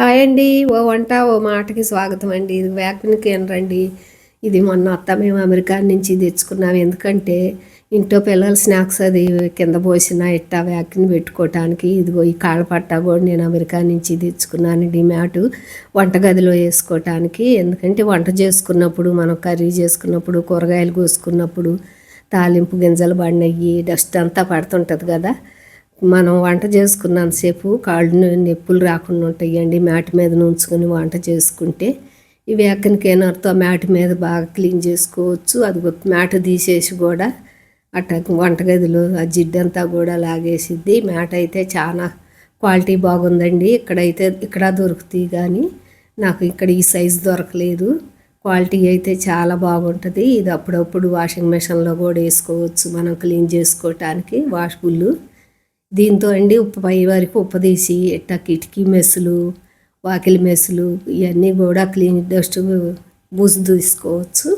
Hi అండి ఓ వంట ఓ మాటకి స్వాగతం అండి. ఇది వ్యాక్సిన్కి ఏంటండి ఇది మొన్న అత్త మేము అమెరికా నుంచి తెచ్చుకున్నాం. ఎందుకంటే ఇంట్లో పిల్లల స్నాక్స్ అది కింద పోసిన ఇట్టా వ్యాక్సిన్ పెట్టుకోవటానికి ఇదిగో ఈ కాళ్ళ పట్టా కూడా నేను అమెరికా నుంచి తెచ్చుకున్నాను. మ్యాటు వంటగదిలో వేసుకోవటానికి ఎందుకంటే వంట చేసుకున్నప్పుడు మనం కర్రీ చేసుకున్నప్పుడు కూరగాయలు కోసుకున్నప్పుడు తాలింపు గింజలు పడినవి డస్ట్ అంతా పడుతుంటుంది కదా. మనం వంట చేసుకున్నంతసేపు కాళ్ళు నొప్పులు రాకుండా ఉంటాయండి. మ్యాట్ మీద నుంచుకొని వంట చేసుకుంటే ఇవి ఎక్కడికైనాతో మ్యాట్ మీద బాగా క్లీన్ చేసుకోవచ్చు. అది మ్యాట్ తీసేసి కూడా అట్ట వంటగదిలో ఆ జిడ్డంతా కూడా లాగేసిద్ది. మ్యాట్ అయితే చాలా క్వాలిటీ బాగుందండి. ఇక్కడైతే ఇక్కడ దొరుకుతాయి కానీ నాకు ఇక్కడ ఈ సైజు దొరకలేదు. క్వాలిటీ అయితే చాలా బాగుంటుంది. ఇది అప్పుడప్పుడు వాషింగ్ మిషన్లో కూడా వేసుకోవచ్చు మనం క్లీన్ చేసుకోవటానికి వాష్బుల్లు దీంతో అండి ఉప్పు పై వరకు ఉప్పు తీసి ఇట్ట కిటికీ మెస్సులు వాకిలి మెస్సులు ఇవన్నీ కూడా క్లీన్ డస్ట్ బూజు తీసుకోవచ్చు.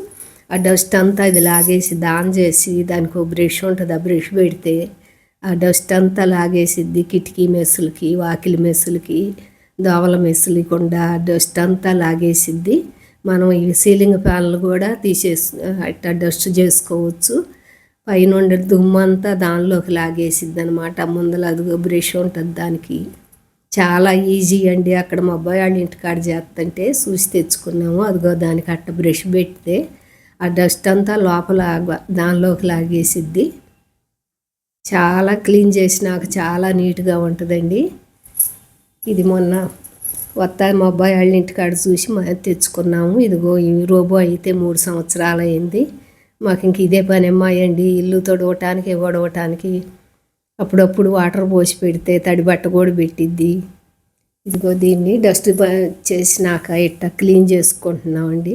ఆ డస్ట్ అంతా ఇది లాగేసి దాన్ చేసి దానికి ఒక బ్రష్ ఉంటుంది ఆ బ్రష్ పెడితే ఆ డస్ట్ అంతా లాగేసిద్ది కిటికీ మెస్సులకి వాకిలి మెస్సులకి దోవల మెస్సులు కూడా డస్ట్ అంతా లాగేసిద్ది. మనం ఈ సీలింగ్ ఫ్యాన్లు కూడా తీసేసి అట్లా డస్ట్ చేసుకోవచ్చు. పైన ఉండే దుమ్మంతా దానిలోకి లాగేసిద్ది అనమాట ముందర అదిగో బ్రష్ ఉంటుంది దానికి. చాలా ఈజీ అండి అక్కడ మా అబ్బాయి వాళ్ళ ఇంటికాడ చేస్తుంటే చూసి తెచ్చుకున్నాము. అదిగో దానికి అట్ట బ్రష్ పెడితే ఆ డస్ట్ అంతా లోపల దానిలోకి లాగేసిద్ది. చాలా క్లీన్ చేసినాక చాలా నీట్గా ఉంటుందండి. ఇది మొన్న వత్త మా అబ్బాయి వాళ్ళ ఇంటికాడ చూసి తెచ్చుకున్నాము. ఇదిగో ఈ రోబో అయితే మూడు సంవత్సరాలు అయింది మాకు ఇంక ఇదే పని అమ్మాయండి ఇల్లు తొడవటానికి వడవటానికి అప్పుడప్పుడు వాటర్ పోసి పెడితే తడి బట్ట కూడా పెట్టిద్ది. ఇదిగో దీన్ని డస్ట్ చేసినాక ఇట్ట క్లీన్ చేసుకుంటున్నామండి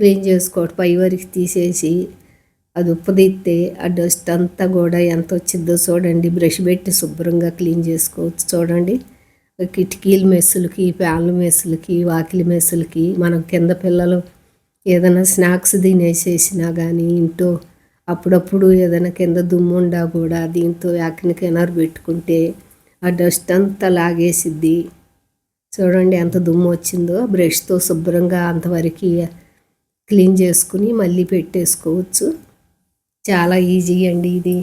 క్లీన్ చేసుకోవటం పై వరకు తీసేసి అది ఉప్పదీస్తే ఆ డస్ట్ అంతా కూడా ఎంత వచ్చిందో చూడండి. బ్రష్ పెట్టి శుభ్రంగా క్లీన్ చేసుకోవచ్చు చూడండి. కిటికీల మెస్సులకి ఫ్యాన్ల మెస్సులకి వాకిలి మెస్సులకి మనం కింద పిల్లలు ఏదైనా స్నాక్స్ తినేసేసినా కానీ ఇంట్లో అప్పుడప్పుడు ఏదైనా కింద దుమ్ముండా కూడా దీంతో యాకిన కెనర్ పెట్టుకుంటే ఆ డస్ట్ అంతా లాగేసిద్ది. చూడండి ఎంత దుమ్ము వచ్చిందో. బ్రష్తో శుభ్రంగా అంతవరకు క్లీన్ చేసుకుని మళ్ళీ పెట్టేసుకోవచ్చు. చాలా ఈజీ అండి ఇది.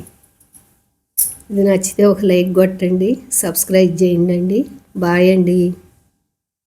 ఇది నచ్చితే ఒక లైక్ కొట్టండి సబ్స్క్రైబ్ చేయండి బాయ్ అండి.